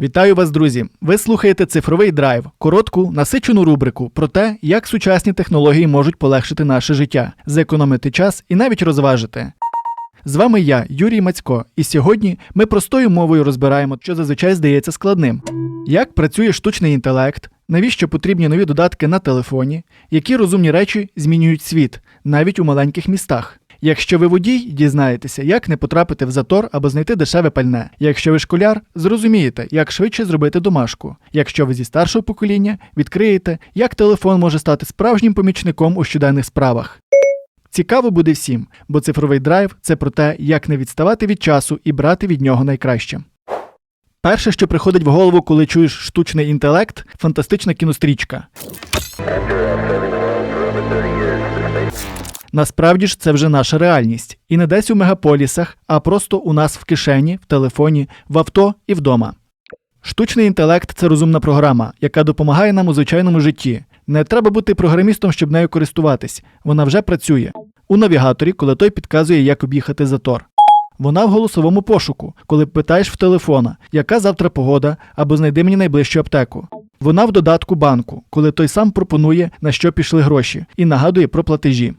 Вітаю вас, друзі! Ви слухаєте цифровий драйв, коротку, насичену рубрику про те, як сучасні технології можуть полегшити наше життя, зекономити час і навіть розважити. З вами я, Юрій Мацько, і сьогодні ми простою мовою розбираємо, що зазвичай здається складним. Як працює штучний інтелект, навіщо потрібні нові додатки на телефоні, які розумні речі змінюють світ, навіть у маленьких містах. Якщо ви водій, дізнаєтеся, як не потрапити в затор або знайти дешеве пальне. Якщо ви школяр, зрозумієте, як швидше зробити домашку. Якщо ви зі старшого покоління, відкриєте, як телефон може стати справжнім помічником у щоденних справах. Цікаво буде всім, бо цифровий драйв це про те, як не відставати від часу і брати від нього найкраще. Перше, що приходить в голову, коли чуєш штучний інтелект фантастична кінострічка. Насправді ж це вже наша реальність. І не десь у мегаполісах, а просто у нас в кишені, в телефоні, в авто і вдома. Штучний інтелект це розумна програма, яка допомагає нам у звичайному житті. Не треба бути програмістом, щоб нею користуватись. Вона вже працює. У навігаторі, коли той підказує, як об'їхати затор. Вона в голосовому пошуку, коли питаєш в телефона, яка завтра погода, або знайди мені найближчу аптеку. Вона в додатку банку, коли той сам пропонує, на що пішли гроші, і нагадує про платежі.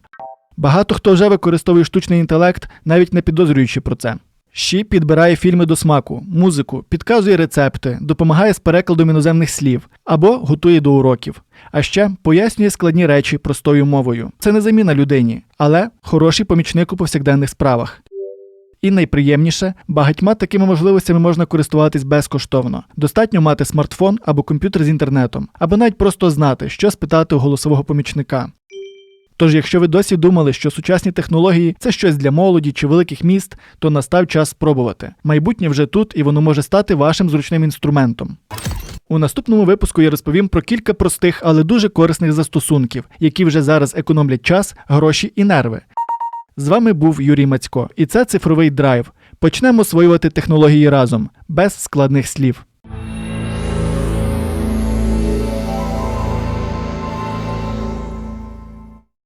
Багато хто вже використовує штучний інтелект, навіть не підозрюючи про це. Щі підбирає фільми до смаку, музику, підказує рецепти, допомагає з перекладом іноземних слів або готує до уроків. А ще пояснює складні речі простою мовою. Це не заміна людині, але хороший помічник у повсякденних справах. І найприємніше, багатьма такими можливостями можна користуватись безкоштовно. Достатньо мати смартфон або комп'ютер з інтернетом, або навіть просто знати, що спитати у голосового помічника. Тож, якщо ви досі думали, що сучасні технології це щось для молоді чи великих міст, то настав час спробувати. Майбутнє вже тут і воно може стати вашим зручним інструментом. У наступному випуску я розповім про кілька простих, але дуже корисних застосунків, які вже зараз економлять час, гроші і нерви. З вами був Юрій Мацько, і це цифровий драйв. Почнемо освоювати технології разом, без складних слів.